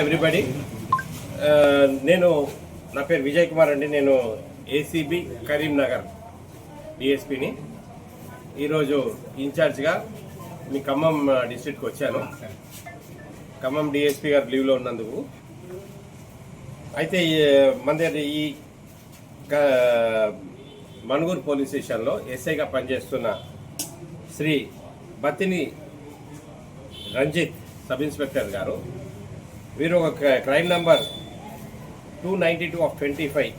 Everybody uh, నేను నా పేరు విజయ్ కుమార్ అండి. నేను ఏసీబీ కరీంనగర్ డిఎస్పిని ఈరోజు ఇన్ఛార్జ్గా మీ ఖమ్మం డిస్ట్రిక్ట్కి వచ్చాను. ఖమ్మం డిఎస్పీ గారు లీవ్లో ఉన్నందుకు. అయితే మన దగ్గర ఈ మణుగూరు పోలీస్ స్టేషన్లో ఎస్ఐగా పనిచేస్తున్న శ్రీ బతిని రంజిత్ సబ్ ఇన్స్పెక్టర్ గారు వీరు ఒక crime number two ninety two of twenty five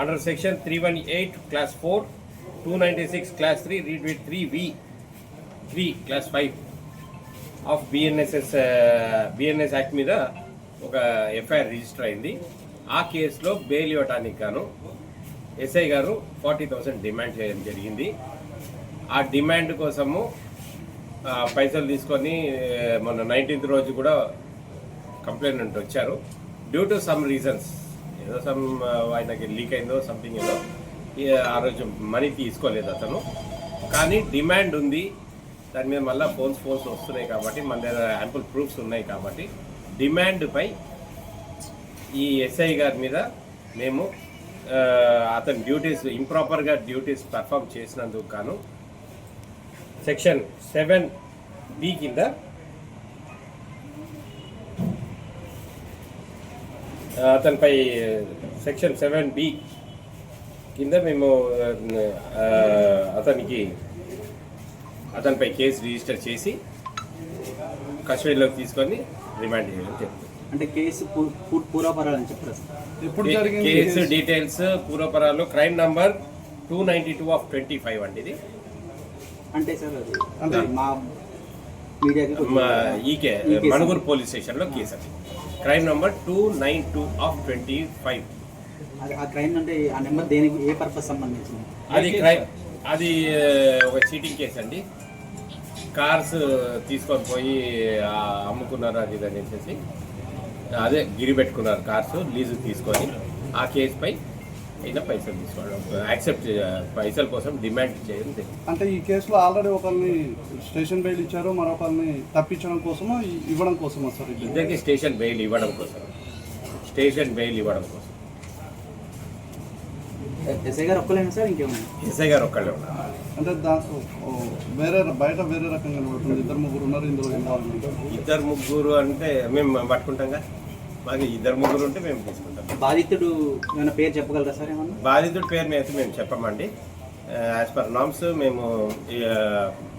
under section three one eight clause four two ninety six clause three read with three V three clause five of BNSS BNS act మీద ఒక FIR register అయింది. ఆ కేసులో bail ఇవ్వటానికి గాను SI గారు forty thousand demand చేయడం జరిగింది. ఆ డిమాండ్ కోసము పైసలు తీసుకొని uh, మొన్న నైన్టీన్త్ రోజు కూడా కంప్లైంట్ వచ్చారు. డ్యూ టు సమ్ రీజన్స్ ఏదో సమ్ uh, ఆయనకి లీక్ అయిందో సంథింగ్ ఏదో ఆ రోజు మనీ తీసుకోలేదు అతను. కానీ డిమాండ్ ఉంది. దాని మీద మళ్ళీ ఫోన్స్ ఫోన్స్ వస్తున్నాయి కాబట్టి మన దగ్గర యాంపుల్ ప్రూఫ్స్ ఉన్నాయి కాబట్టి డిమాండ్పై ఈ ఎస్ఐ గారి మీద మేము అతని డ్యూటీస్ ఇంప్రాపర్గా డ్యూటీస్ పర్ఫామ్ చేసినందుకు గాను సెక్షన్ సెవెన్ బి కింద అతనిపై సెక్షన్ సెవెన్ బి కింద మేము అతనికి అతనిపై కేసు రిజిస్టర్ చేసి కస్టడీలోకి తీసుకొని రిమాండ్ చేయడం చెప్తుంది. అంటే కేసు పూర్వపరాలు అని చెప్పారు కేసు details పూర్వపరాలు crime number two ninety two of twenty five అండి ఇది. అంటే సార్ అది అంటే? మా ఈకే. మణుగూరు పోలీస్ స్టేషన్లో కేసు అది. Crime number two nine two of twenty five. అది ఆ క్రైమ్ అంటే ఆ నెంబర్ దేనికి ఏ పర్పస్ సంబంధించింది? అది క్రైమ్ అది ఒక చీటింగ్ కేసు అండి. కార్స్ తీసుకొని పోయి ఆ, అమ్ముకున్నారు అది ఇది అని చెప్పేసి అదే గిరి పెట్టుకున్నారు కార్స్ లీజు తీసుకొని. ఆ కేసుపై అయినా పైసలు తీసుకోవడం యాక్సెప్ట్ పైసల కోసం డిమాండ్ చేయడం. అంటే ఈ కేసులో ఆల్రెడీ ఒకరిని స్టేషన్ బెయిల్ ఇచ్చారు మరొకరిని తప్పించడం కోసమో ఇ- ఇవ్వడం కోసమో సార్ ఇది? ఇద్దరికి స్టేషన్ బెయిల్ ఇవ్వడం కోసం. స్టేషన్ బెయిల్ ఇవ్వడం కోసం. ఎస్ఐ గారు ఒక్కలేనా సార్ ఇంకేమన్నా ఎస్ఐ గారు ఒక్కళ్ళే ఉన్నారు. అంటే దాంట్లో వేరే బయట వేరే రకంగా కనబడుతుంది. ఇద్దరు ముగ్గురు ఉన్నారు ఇందులో ఇద్దరు ముగ్గురు అంటే మేము పట్టుకుంటాంగా? మాకు ఇద్దరు ముగ్గురు ఉంటే మేము తీసుకుంటాం. బాధితుడు ఏమైనా పేరు చెప్పగలరా సార్ ఏమన్నా? బాధితుడి పేరు మీద అయితే మేము చెప్పమండి. యాజ్ పర్ నామ్స్ మేము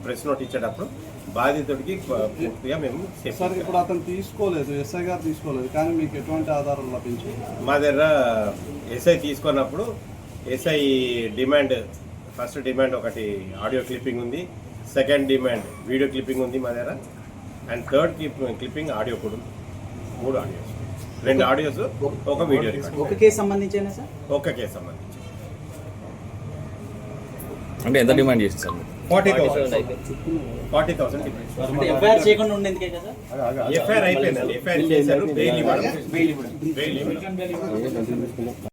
ప్రెస్ నోట్ ఇచ్చేటప్పుడు బాధితుడికి పూర్తిగా మేము సార్ ఇప్పుడు అతను తీసుకోలేదు ఎస్ఐ గారు తీసుకోలేదు కానీ మీకు ఎటువంటి ఆధారాలు లభించాయి? మా దగ్గర ఎస్ఐ తీసుకున్నప్పుడు ఎస్ఐ డిమాండ్ ఫస్ట్ డిమాండ్ ఒకటి ఆడియో క్లిప్పింగ్ ఉంది. సెకండ్ డిమాండ్ వీడియో క్లిప్పింగ్ ఉంది మా దగ్గర. అండ్ థర్డ్ క్లిప్పింగ్ ఆడియో కూడా ఉంది. మూడు ఆడియోస్. రెండు ఆడియోస్ ఒక వీడియో ఒక కేసు సంబంధించేనా సార్? ఒక్క కేసు సంబంధించి అంటే ఎంత డిమాండ్ చేసి sir forty thousand. Forty thousand FIR చేయకుండా ఉండేందుకే కదా? ఎఫ్ఐఆర్ అయిపోయిందండి. ఎఫ్ఐఆర్ చేశారు. బెయిల్ ఇవ్వడం. బెయిల్ ఇవ్వడం. బెయిల్ ఇవ్వడం.